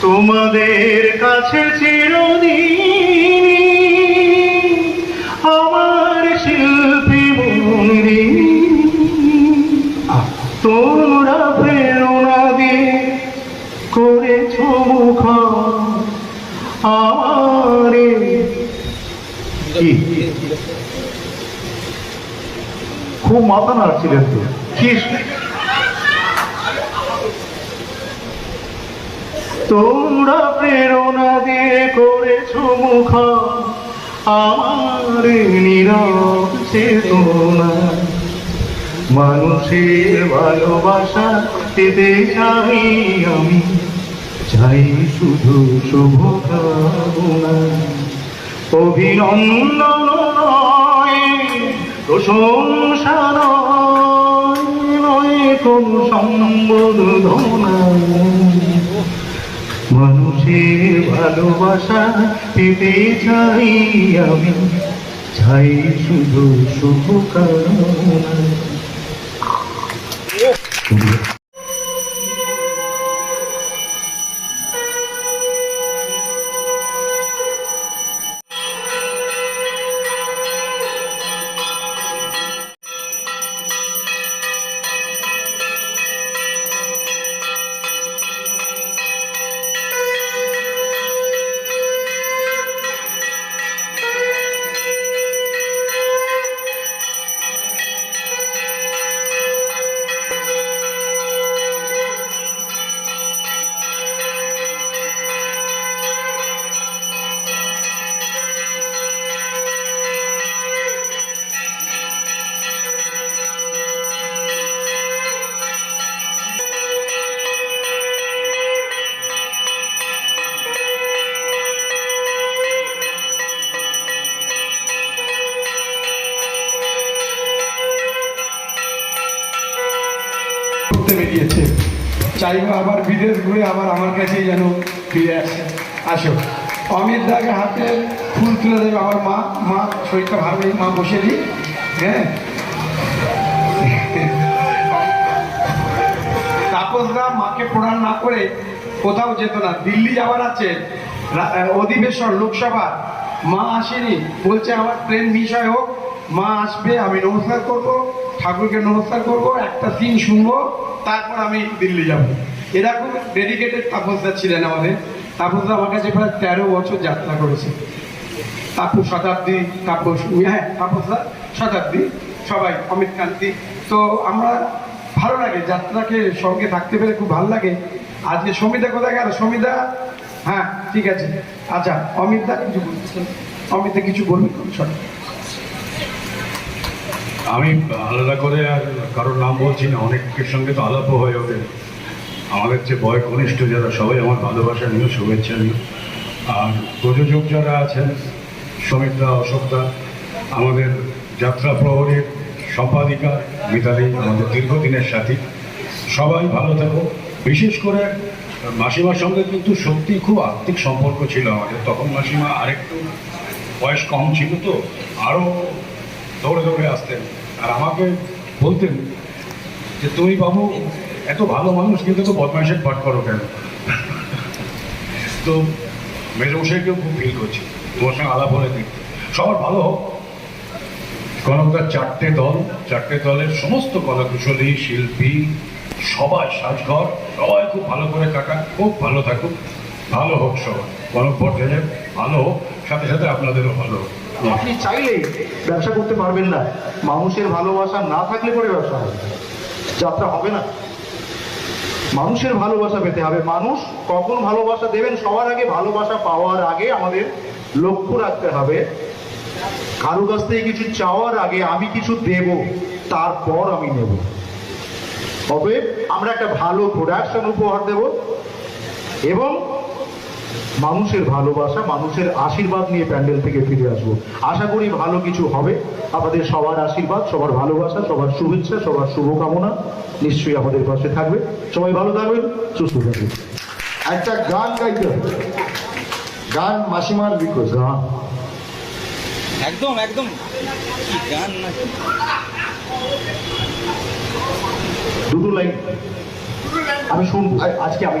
তোমাদের কাছে চিরদিন আমার শিল্পী বন্দি তোমরা প্রেরণা দিয়ে করেছ মুখ। আমারে খুব মাথা নাড়ছিলেন তো। কি তোমরা প্রেরণা দিয়ে করেছ মুখ। আমার নীরব মানুষের ভালোবাসা পেতে চাই আমি। চাই শুধু শুভ কামনা অভিনন্দন প্রশংসা নয় কোন সম্বোধনা। মানুষের ভালোবাসা পেতে চাই আমি। চাই শুধু শুভ চাইব আবার বিদেশ ঘুরে আবার আমার কাছেই যেন ফিরে আসে। আসো। অমিত দাকে হাতে ফুল তুলে দেবে আমার মা। মা, শরীরটা ভালো নেই, মা বসে দিই। হ্যাঁ? তাপসরা মাকে প্রণাম না করে কোথাও যেত না। দিল্লি যাওয়ার আছে অধিবেশন, লোকসভা। মা আসেনি, বলছে আমার ট্রেন মিস হয় হোক। মা আসবে, আমি নমস্কার করব, ঠাকুরকে নমস্কার করব, একটা সিন শুনব, তারপর আমি দিল্লি যাব। এরকম ডেডিকেটেড তাপসদা ছিলেন আমাদের। তাপসদা আমার কাছে প্রায় তেরো বছর যাত্রা করেছে। তাপস শতাব্দী, তাপস হ্যাঁ তাপসদা শতাব্দী, সবাই, অমিত কান্তি। তো আমরা ভালো লাগে, যাত্রাকে সঙ্গে থাকতে পেরে খুব ভালো লাগে। আজকে সমিতা কোথায় গেল? সমিতা? হ্যাঁ ঠিক আছে। আচ্ছা অমিত দা কিছু বলছেন? অমিতা কিছু বলবেন? সরি। আমি আলাদা করে আর কারোর নাম বলছি না, অনেকের সঙ্গে তো আলাপও হয়ে ওঠে। আমাদের যে বয় কনিষ্ঠ যারা, সবাই আমার ভালোবাসা নিয়ে শুভেচ্ছা নিয়ে। আর প্রযোজক যারা আছেন সমিতা অশোকদা, আমাদের যাত্রা প্রহরীর সম্পাদিকা, মিতালি, আমাদের দীর্ঘদিনের সাথী। সবাই ভালো থাকো বিশেষ করে মাসিমার সঙ্গে কিন্তু সত্যি খুব আর্থিক সম্পর্ক ছিল আমাদের। তখন মাসিমা আরেকটু বয়স কম ছিল তো আরও দৌড়ে দৌড়ে আসতেন। আর আমাকে বলতেন যে, তুমি বাবু, এত ভালো মানুষ, কিন্তু তো বদমাইশের পাঠ করো কেন? তো মেজমশাইকেও খুব ফিল করছি, তোমার সঙ্গে আলাপ হলে দেখতে। সবার ভালো হোক। কনকদার চারটে দল, চারটে দলের সমস্ত কলাকুশলী, শিল্পী, সবাই সাজঘর, সবাই খুব ভালো করে কাটাক, খুব ভালো থাকুক, ভালো হোক সবাই। কনক ভট্টাচার্য ভালো, সাথে সাথে আপনাদেরও ভালো। আপনি চাইলে ব্যবসা করতে পারবেন না। মানুষের ভালোবাসা না থাকলে পরে ব্যবসা হবে যাত্রা হবে না। মানুষের ভালোবাসা পেতে হবে। মানুষ কখন ভালোবাসা দেবেন, সবার আগে ভালোবাসা পাওয়ার আগে আমাদের লক্ষ্য রাখতে হবে। কারও কাছ থেকে কিছু চাওয়ার আগে আমি কিছু দেব, তারপর আমি নেব। তবে আমরা একটা ভালো প্রোডাকশন উপহার দেব এবং মানুষের ভালোবাসা মানুষের আশীর্বাদ নিয়ে প্যান্ডেল থেকে ফিরে আসব। আশা করি ভালো কিছু হবে। আমাদের সবার আশীর্বাদ সবার ভালোবাসা সবার শুভেচ্ছা সবার শুভকামনা নিশ্চয়ই আমাদের পাশে থাকবে। সবাই ভালো থাকবেন সুস্থ থাকবেন। একটা গান গাইতে হবে। গান মাসিমার রিকোয়েস্ট গান। একদম একদম। গান না দুটো লাইন। আমি শুনব। আজকে আমি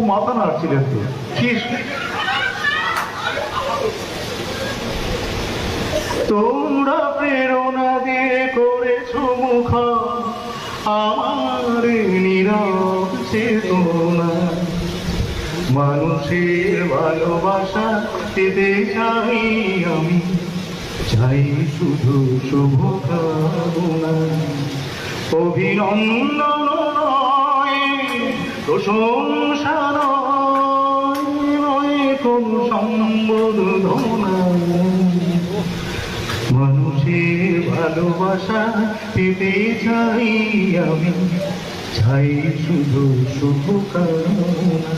মাথা নাড়ছিলেন তো কি তোমরা প্রেরণা দিয়ে করেছ মুখ, আমার নীরব মানুষের ভালোবাসা পেতে চাই আমি, চাই শুধু শুভ কামনা। অভিনন্দন প্রশংসা নয় মানুষের ভালোবাসা পেতে চাই আমি। চাই শুধু শুভ কামনা।